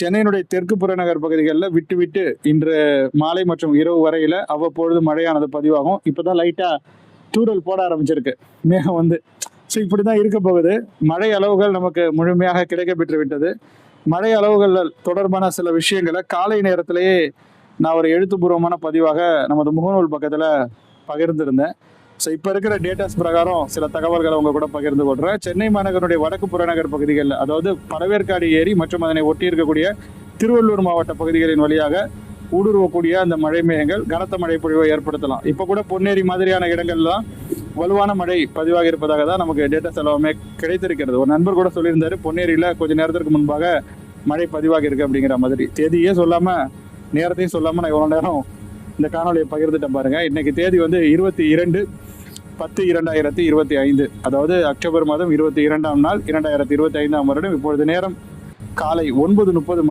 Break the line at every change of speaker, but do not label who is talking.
சென்னையினுடைய தெற்கு புறநகர் பகுதிகளில் விட்டு விட்டு இன்று மாலை மற்றும் இரவு வரையில அவ்வப்பொழுது மழையானது பதிவாகும். இப்போதான் லைட்டா தூரல் போட ஆரம்பிச்சிருக்கு. மேகம் வந்து ஸோ இப்படி தான் இருக்க போகுது. மழை அளவுகள் நமக்கு முழுமையாக கிடைக்க பெற்று விட்டது. மழை அளவுகள் தொடர்பான சில விஷயங்களை காலை நேரத்திலேயே நான் ஒரு எழுத்துப்பூர்வமான பதிவாக நமது முகநூல் பக்கத்தில் பகிர்ந்திருந்தேன். ஸோ இப்போ இருக்கிற டேட்டாஸ் பிரகாரம் சில தகவல்களை உங்க கூட பகிர்ந்து கொள்றேன். சென்னை மாநகருடைய வடக்கு புறநகர் பகுதிகளில் அதாவது பழவேற்காடு ஏரி மற்றும் அதனை ஒட்டி இருக்கக்கூடிய திருவள்ளூர் மாவட்ட பகுதிகளின் வழியாக ஊடுருவக்கூடிய அந்த மழை மேகங்கள் கனத்த மழை பொழிவை ஏற்படுத்தலாம். இப்போ கூட பொன்னேரி மாதிரியான இடங்கள்லாம் வலுவான மழை பதிவாக இருப்பதாக தான் நமக்கு டேட்டாஸ் எல்லாமே கிடைத்திருக்கிறது. ஒரு நண்பர் கூட சொல்லியிருந்தாரு பொன்னேரியில் கொஞ்ச நேரத்திற்கு முன்பாக மழை பதிவாக இருக்கு அப்படிங்கிற மாதிரி. தேதியே சொல்லாம நேரத்தையும் சொல்லாம நான் இவ்வளோ நேரம் இந்த காணொலியை பகிர்ந்துட்டேன் பாருங்க. இன்னைக்கு தேதி வந்து இருபத்தி இரண்டு பத்து இரண்டாயிரத்தி இருபத்தி ஐந்து. அதாவது அக்டோபர் மாதம் இருபத்தி இரண்டாம் நாள் இரண்டாயிரத்தி இருபத்தி ஐந்தாம் வருடம். இப்பொழுது நேரம் காலை ஒன்பது முப்பது